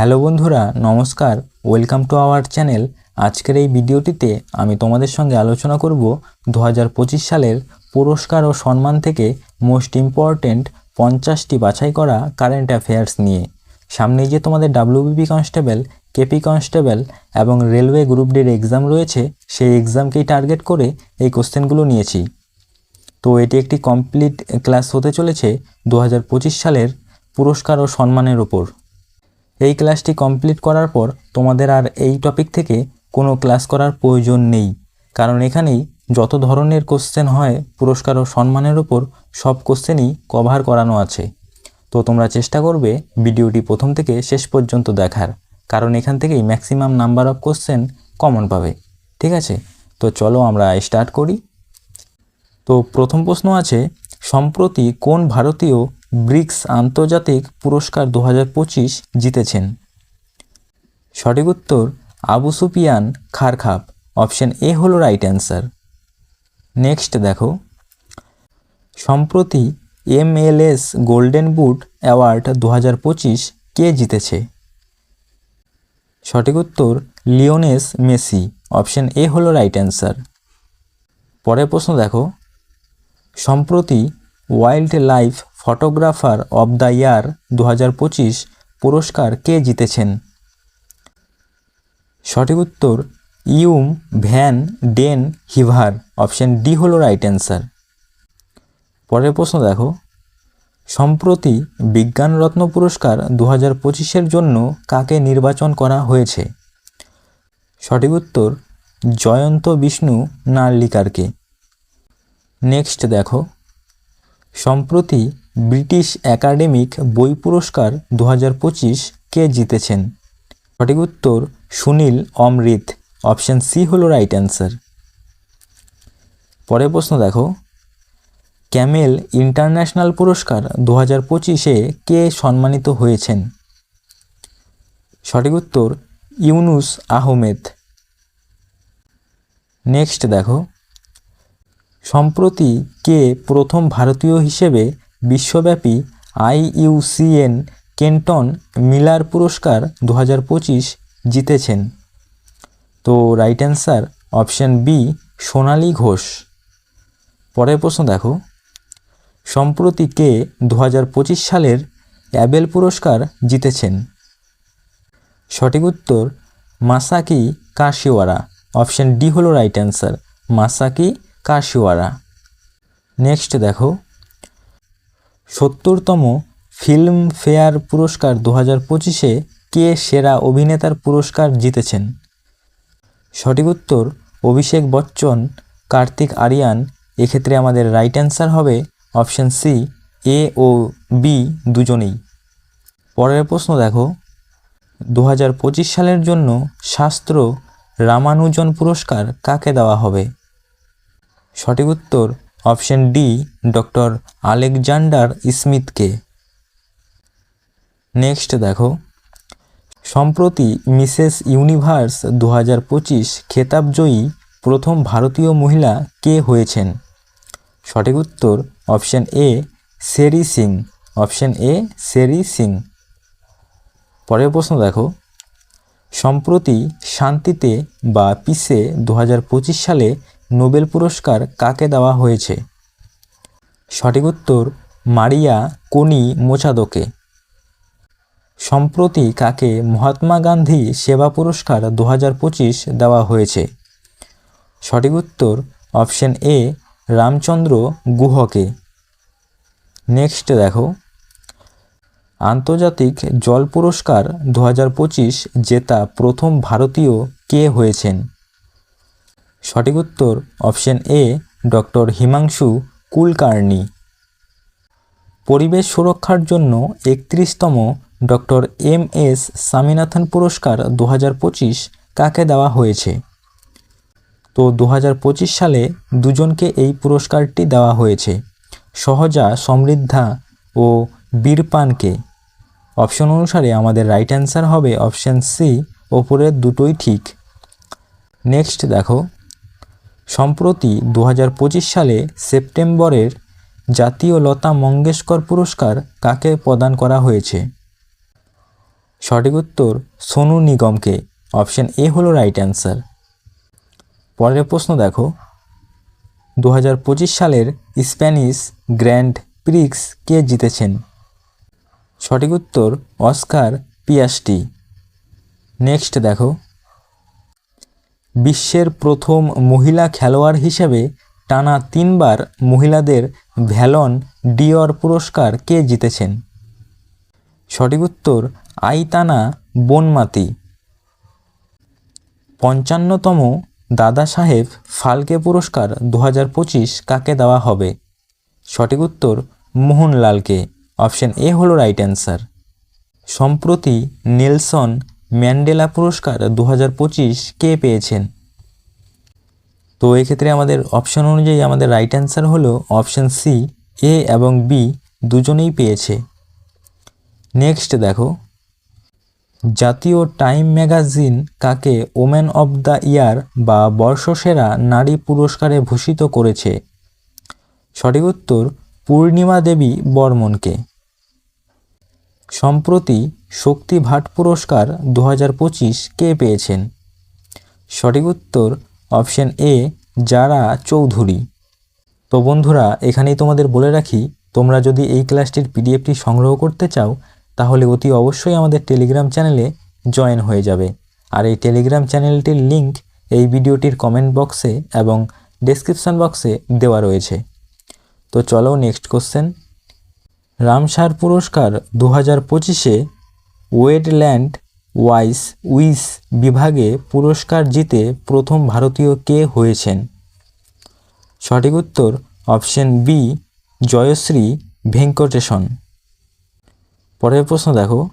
Hello বন্ধুরা, নমস্কার। Welcome to our channel. আজকের এই ভিডিওটিতে আমি তোমাদের সঙ্গে আলোচনা করব দু হাজার পঁচিশ সালের পুরস্কার ও সম্মান থেকে মোস্ট ইম্পর্ট্যান্ট পঞ্চাশটি বাছাই করা কারেন্ট অ্যাফেয়ার্স নিয়ে। সামনেই যে তোমাদের ডাব্লিউবিপি কনস্টেবল কেপি কনস্টেবল এবং রেলওয়ে গ্রুপ ডির এক্সাম রয়েছে, সেই এক্সামকেই টার্গেট করে এই কোশ্চেনগুলো নিয়েছি। তো এটি একটি কমপ্লিট ক্লাস হতে চলেছে দু হাজার পঁচিশ সালের পুরস্কার ও সম্মানের ওপর এই ক্লাসটি কমপ্লিট করার পর তোমাদের আর এই টপিক থেকে কোনো ক্লাস করার প্রয়োজন নেই। কারণ এখানেই যত ধরনের কোশ্চেন হয়, পুরস্কার ও সম্মানের ওপর সব কোশ্চেনই কভার করানো আছে। তো তোমরা চেষ্টা করবে ভিডিওটি প্রথম থেকে শেষ পর্যন্ত দেখার, কারণ এখান থেকেই maximum number of question common পাবে। ঠিক আছে? তো চলো আমরা স্টার্ট করি। তো প্রথম প্রশ্ন আছে, সম্প্রতি কোন ভারতীয় ব্রিক্স আন্তর্জাতিক পুরস্কার দু পঁচিশ জিতেছেন। সঠিক উত্তর, আবু সুফিয়ান খারখাপ অপশন এ হলো রাইট অ্যান্সার নেক্সট দেখো। সম্প্রতি এমএলএস গোল্ডেন বুট অ্যাওয়ার্ড দু পঁচিশ কে জিতেছে? সঠিক উত্তর, লিওনেস মেসি। অপশন এ হলো রাইট অ্যান্সার পরের প্রশ্ন দেখো। সম্প্রতি wildlife photographer of the year দু হাজার পঁচিশ পুরস্কার কে জিতেছেন? সঠিক উত্তর Wim van den হিভার। Option D হলো রাইট অ্যান্সার। পরের প্রশ্ন দেখো। সম্প্রতি বিজ্ঞান রত্ন পুরস্কার দু হাজার পঁচিশের জন্য কাকে নির্বাচন করা হয়েছে? সঠিক উত্তর, জয়ন্ত বিষ্ণু নার্লিকারকে। নেক্সট দেখো। সম্প্রতি ব্রিটিশ একাডেমিক বই পুরস্কার দু হাজার পঁচিশ কে জিতেছেন? সঠিক উত্তর সুনীল অমৃত। অপশান সি হলো রাইট অ্যান্সার পরের প্রশ্ন দেখো। ক্যামেল ইন্টারন্যাশনাল পুরস্কার দু হাজার পঁচিশে কে সম্মানিত হয়েছেন? সঠিক উত্তর ইউনুস আহমেদ। নেক্সট দেখো। সম্প্রতি কে প্রথম ভারতীয় হিসেবে বিশ্বব্যাপী আইইউসিএন কেন্টন মিলার পুরস্কার দু হাজার পঁচিশ জিতেছেন। তো right answer option B Sonali Ghosh. পরের প্রশ্ন দেখো। সম্প্রতি কে দু হাজার পঁচিশ সালের অ্যাবেল পুরস্কার জিতেছেন? সঠিক উত্তর, মাসাকি কাশিওয়ারা। অপশান ডি হলো right answer Masaki Kashiwara. Next দেখো। সত্তরতম ফিল্ম ফেয়ার পুরস্কার দু হাজার পঁচিশে কে সেরা অভিনেতার পুরস্কার জিতেছেন? সঠিক উত্তর, অভিষেক বচ্চন, কার্তিক আরিয়ান। এক্ষেত্রে আমাদের রাইট অ্যান্সার হবে অপশান সি এ ও বি দুজনেই। পরের প্রশ্ন দেখো। দু হাজার পঁচিশ সালের জন্য শাস্ত্র রামানুজন পুরস্কার কাকে দেওয়া হবে? সঠিক উত্তর অপশন ডি, ডক্টর আলেকজান্ডার স্মিথকে। নেক্সট দেখো। সম্প্রতি মিসেস ইউনিভার্স দু হাজার পঁচিশ খেতাবজয়ী প্রথম ভারতীয় মহিলা কে হয়েছেন? সঠিক উত্তর অপশন এ, সেরি সিং। অপশন এ, সেরি সিং। পরের প্রশ্ন দেখো। সম্প্রতি শান্তিতে বা পিসে দু হাজার পঁচিশ সালে নোবেল পুরস্কার কাকে দেওয়া হয়েছে? সঠিক উত্তর, মারিয়া কোনি মোচাদোকে সম্প্রতি কাকে মহাত্মা গান্ধী সেবা পুরস্কার দু হাজার পঁচিশ দেওয়া হয়েছে? সঠিক উত্তর, অপশন এ, রামচন্দ্র গুহকে। নেক্সট দেখো। আন্তর্জাতিক জল পুরস্কার দু হাজার পঁচিশ জেতা প্রথম ভারতীয় কে হয়েছেন? সঠিক উত্তর option A doctor Himanshu Kulkarni. পরিবেশ সুরক্ষার জন্য একত্রিশতম ডক্টর এম এস স্বামীনাথন পুরস্কার দু হাজার পঁচিশ কাকে দেওয়া হয়েছে? তো দু হাজার পঁচিশ সালে দুজনকে এই পুরস্কারটি দেওয়া হয়েছে। সহজা, সমৃদ্ধা ও বীরপানকে। অপশন অনুসারে আমাদের রাইট অ্যান্সার হবে অপশান সি ওপরের দুটোই ঠিক। নেক্সট দেখো। সম্প্রতি দু হাজার পঁচিশ সালে সেপ্টেম্বরের জাতীয় লতা মঙ্গেশকর পুরস্কার কাকে প্রদান করা হয়েছে? সঠিক উত্তর সোনু নিগমকে, অপশন এ হলো রাইট অ্যান্সার পরের প্রশ্ন দেখো। দু হাজার পঁচিশ সালের স্প্যানিশ গ্র্যান্ড প্রিক্স কে জিতেছেন? সঠিক উত্তর অস্কার পিয়াসটি। নেক্সট দেখো। বিশ্বের প্রথম মহিলা খেলোয়াড় হিসেবে টানা তিনবার মহিলাদের ভ্যালন ডিওর পুরস্কার কে জিতেছেন? সঠিক উত্তর, আইতানা বনমাতি। পঞ্চান্নতম দাদা সাহেব ফালকে পুরস্কার দু হাজার পঁচিশ কাকে দেওয়া হবে? সঠিক উত্তর, মোহনলালকে। অপশন এ হলো রাইট অ্যান্সার সম্প্রতি নেলসন ম্যান্ডেলা পুরস্কার দু হাজার পঁচিশ কে পেয়েছেন? তো এক্ষেত্রে আমাদের অপশন অনুযায়ী আমাদের রাইট অ্যান্সার হলো অপশন সি এ এবং বি দুজনেই পেয়েছে। নেক্সট দেখো। জাতীয় টাইম ম্যাগাজিন কাকে ওম্যান অব দ্য ইয়ার বা বর্ষসেরা নারী পুরস্কারে ভূষিত করেছে? সঠিক উত্তর পূর্ণিমা দেবী বর্মনকে। সম্প্রতি শক্তি ভাট পুরস্কার দু হাজার পঁচিশ কে পেয়েছেন? সঠিক উত্তর অপশান এ যারা চৌধুরী। তো বন্ধুরা, এখানেই তোমাদের বলে রাখি, তোমরা যদি এই ক্লাসটির পিডিএফটি সংগ্রহ করতে চাও, তাহলে অতি অবশ্যই আমাদের টেলিগ্রাম চ্যানেলে জয়েন হয়ে যাবে। আর এই টেলিগ্রাম চ্যানেলটির লিংক এই ভিডিওটির কমেন্ট বক্সে এবং ডেসক্রিপশন বক্সে দেওয়া রয়েছে। তো চলো নেক্সট কোশ্চেন রামসার পুরস্কার দু হাজার পঁচিশে ওয়েটল্যান্ড ওয়াইস উইস বিভাগে পুরস্কার জিতে প্রথম ভারতীয় কে হয়েছেন? সঠিক উত্তর অপশন বি জয়শ্রী ভেঙ্কটেশন। পরের প্রশ্ন দেখো।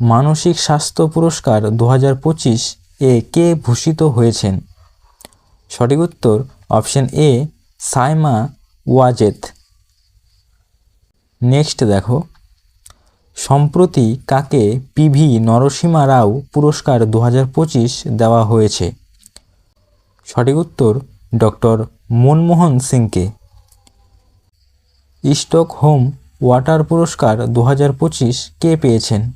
মানসিক স্বাস্থ্য পুরস্কার দু হাজার পঁচিশ এ কে ভূষিত হয়েছেন? সঠিক উত্তর option A Saima Wazed. Next দেখো। সম্প্রতি কাকে পিভি নরসিমা রাও পুরস্কার দু হাজার পঁচিশ দেওয়া হয়েছে? সঠিক উত্তর ডক্টর মনমোহন সিংকে। স্টক হোম ওয়াটার পুরস্কার দু হাজার পঁচিশ কে পেয়েছেন?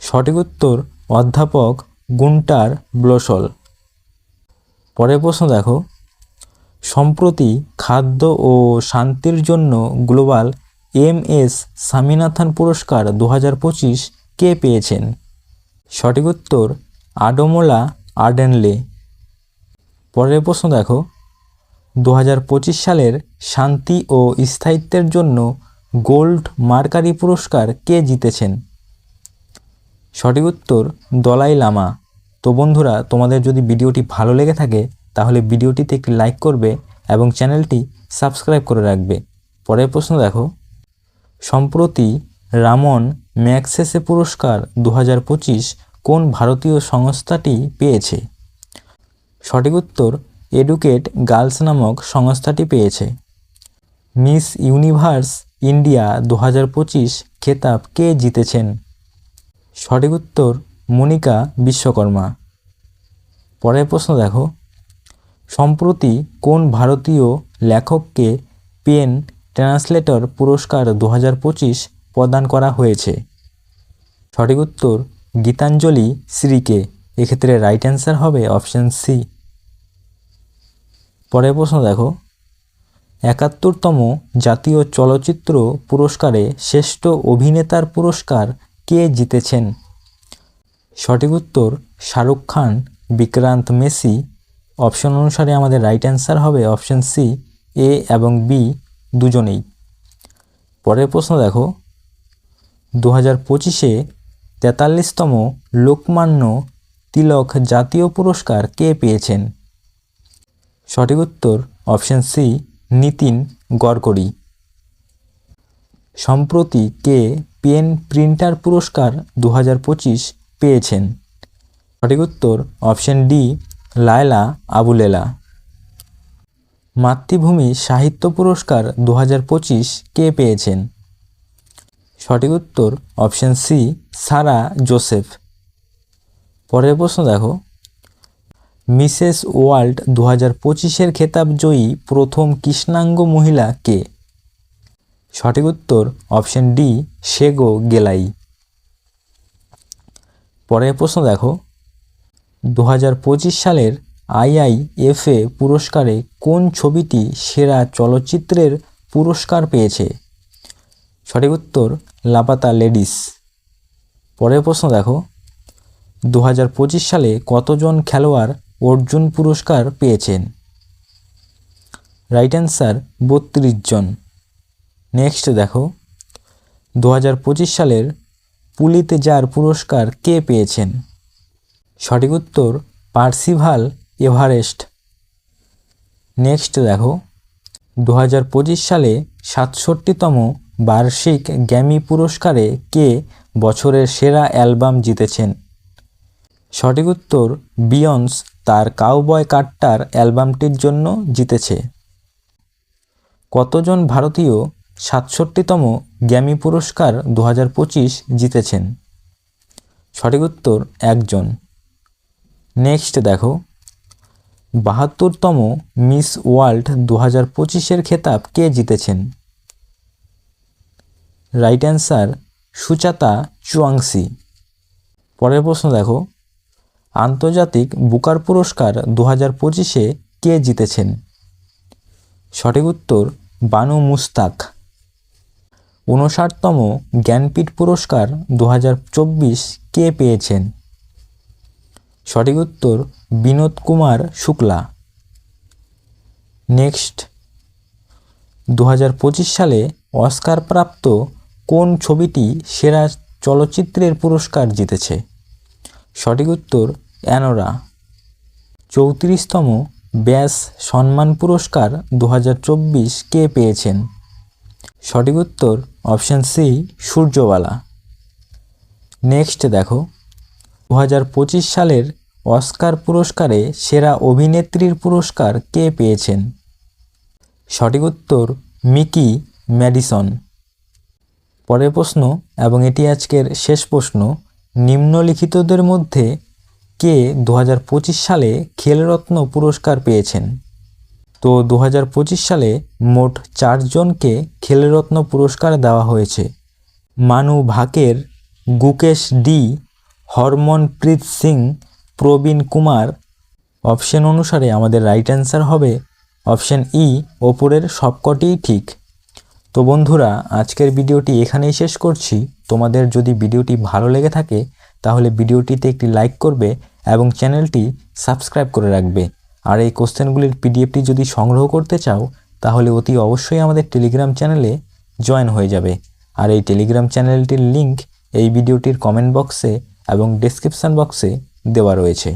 সঠিক উত্তর অধ্যাপক গুন্টার ব্লোসল। পরের প্রশ্ন দেখো। সম্প্রতি খাদ্য ও শান্তির জন্য গ্লোবাল এম এস স্বামীনাথন পুরস্কার দু হাজার পঁচিশ কে পেয়েছেন? সঠিক উত্তর, আডমোলা আর্ডেনলে পরের প্রশ্ন দেখো। দু হাজার পঁচিশ সালের শান্তি ও স্থায়িত্বের জন্য গোল্ড মার্কারি পুরস্কার কে জিতেছেন? সঠিক উত্তর, দলাই লামা। তো বন্ধুরা, তোমাদের যদি ভিডিওটি ভালো লেগে থাকে, তাহলে ভিডিওটিতে একটি লাইক করবে এবং চ্যানেলটি সাবস্ক্রাইব করে রাখবে। পরের প্রশ্ন দেখো। সম্প্রতি রামন ম্যাক্সেসে পুরস্কার দু হাজার পঁচিশ কোন ভারতীয় সংস্থাটি পেয়েছে? সঠিক উত্তর এডুকেট গার্লস নামক সংস্থাটি পেয়েছে। মিস ইউনিভার্স ইন্ডিয়া দু হাজার পঁচিশ খেতাব কে জিতেছেন? সঠিক উত্তর, মনিকা বিশ্বকর্মা। পরের প্রশ্ন দেখো। সম্প্রতি কোন ভারতীয় লেখককে পেন ট্রান্সলেটর পুরস্কার দু হাজার পঁচিশ প্রদান করা হয়েছে। সঠিক উত্তর, গীতাঞ্জলি শ্রীকে। এক্ষেত্রে রাইট অ্যান্সার হবে অপশান সি পরের প্রশ্ন দেখো। একাত্তরতম জাতীয় চলচ্চিত্র পুরস্কারে শ্রেষ্ঠ অভিনেতার পুরস্কার কে জিতেছেন? সঠিক উত্তর, শাহরুখ খান, বিক্রান্ত মেসি। অপশন অনুসারে আমাদের রাইট অ্যান্সার হবে অপশন সি এ এবং বি দুজনেই। পরের প্রশ্ন দেখো। দু হাজার পঁচিশে তেতাল্লিশতম লোকমান্য তিলক জাতীয় পুরস্কার কে পেয়েছেন? সঠিক উত্তর অপশন সি, নিতিন গড়করি সম্প্রতি কে পেন প্রিন্টার পুরস্কার দু হাজার পঁচিশ পেয়েছেন? সঠিক উত্তর অপশন ডি, লায়লা আবুলেলা। মাতৃভূমি সাহিত্য পুরস্কার দু হাজার পঁচিশ কে পেয়েছেন? সঠিক উত্তর অপশন সি, সারা জোসেফ। পরের প্রশ্ন দেখো। মিসেস ওয়ার্ল্ড দু হাজার পঁচিশের খেতাব জয়ী প্রথম কৃষ্ণাঙ্গ মহিলা কে? সঠিক উত্তর অপশন ডি শেগো গেলাই। পরের প্রশ্ন দেখো। দু হাজার পঁচিশ সালের আইআইএফএ পুরস্কারে কোন ছবিটি সেরা চলচ্চিত্রের পুরস্কার পেয়েছে? সঠিক উত্তর, লাপাতা লেডিস। পরের প্রশ্ন দেখো। দু হাজার পঁচিশ সালে কতজন খেলোয়াড় অর্জুন পুরস্কার পেয়েছেন? রাইট অ্যান্সার, বত্রিশ জন। নেক্সট দেখো। দু হাজার পঁচিশ সালের পুলিতে যার পুরস্কার কে পেয়েছেন? সঠিক উত্তর, পার্সিভাল এভারেস্ট। নেক্সট দেখো দু হাজার পঁচিশ সালে সাতষট্টিতম বার্ষিক গ্যামি পুরস্কারে কে বছরের সেরা অ্যালবাম জিতেছেন? সঠিক উত্তর, বিয়ন্স তার কাউবয় কাট্টার অ্যালবামটির জন্য জিতেছে। কতজন ভারতীয় সাতষট্টিতম গ্যামি পুরস্কার দু হাজার পঁচিশ জিতেছেন? সঠিক উত্তর, একজন। নেক্সট দেখো বাহাত্তরতম মিস ওয়ার্ল্ড দু হাজার পঁচিশের খেতাব কে জিতেছেন? রাইট অ্যান্সার সুচাতা চুয়াংসি পরের প্রশ্ন দেখো। আন্তর্জাতিক বুকার পুরস্কার দু হাজার পঁচিশে কে জিতেছেন? সঠিক উত্তর, বানু মুস্তাক। ঊনষাটতম জ্ঞানপীঠ পুরস্কার দু হাজার চব্বিশ কে পেয়েছেন? সঠিক উত্তর বিনোদ কুমার শুক্লা। নেক্সট দু হাজার পঁচিশ সালে অস্কার প্রাপ্ত কোন ছবিটি সেরা চলচ্চিত্রের পুরস্কার জিতেছে? সঠিক উত্তর, অ্যানোরা। চৌত্রিশতম ব্যাস সম্মান পুরস্কার দু হাজার চব্বিশ কে পেয়েছেন? সঠিক উত্তর, অপশান সি, সূর্যবালা। নেক্সট দেখো দু হাজার পঁচিশ সালের অস্কার পুরস্কারে সেরা অভিনেত্রীর পুরস্কার কে পেয়েছেন? সঠিক উত্তর, মিকি ম্যাডিসন। পরের প্রশ্ন এবং এটি আজকের শেষ প্রশ্ন, নিম্নলিখিতদের মধ্যে কে দু হাজার পঁচিশ সালে খেলরত্ন পুরস্কার পেয়েছেন? তো দু হাজার পঁচিশ সালে মোট চারজনকে খেলরত্ন পুরস্কার দেওয়া হয়েছে। মানু ভাকের, গুকেশ ডি, হরমনপ্রীত সিং প্রবীণ কুমার অপশন অনুসারে আমাদের রাইট অ্যান্সার হবে অপশন ই ওপরের সবকটিই ঠিক। তো বন্ধুরা, আজকের ভিডিওটি এখানেই শেষ করছি। তোমাদের যদি ভিডিওটি ভালো লেগে থাকে, তাহলে ভিডিওটিতে একটি লাইক করবে এবং চ্যানেলটি সাবস্ক্রাইব করে রাখবে। আর এই কোশ্চেনগুলির পিডিএফটি যদি সংগ্রহ করতে চাও, তাহলে অতি অবশ্যই আমাদের টেলিগ্রাম চ্যানেলে জয়েন হয়ে যাবে। আর এই টেলিগ্রাম চ্যানেলটির লিংক এই ভিডিওটির কমেন্ট বক্সে এবং ডেসক্রিপশান বক্সে দেওয়া রয়েছে।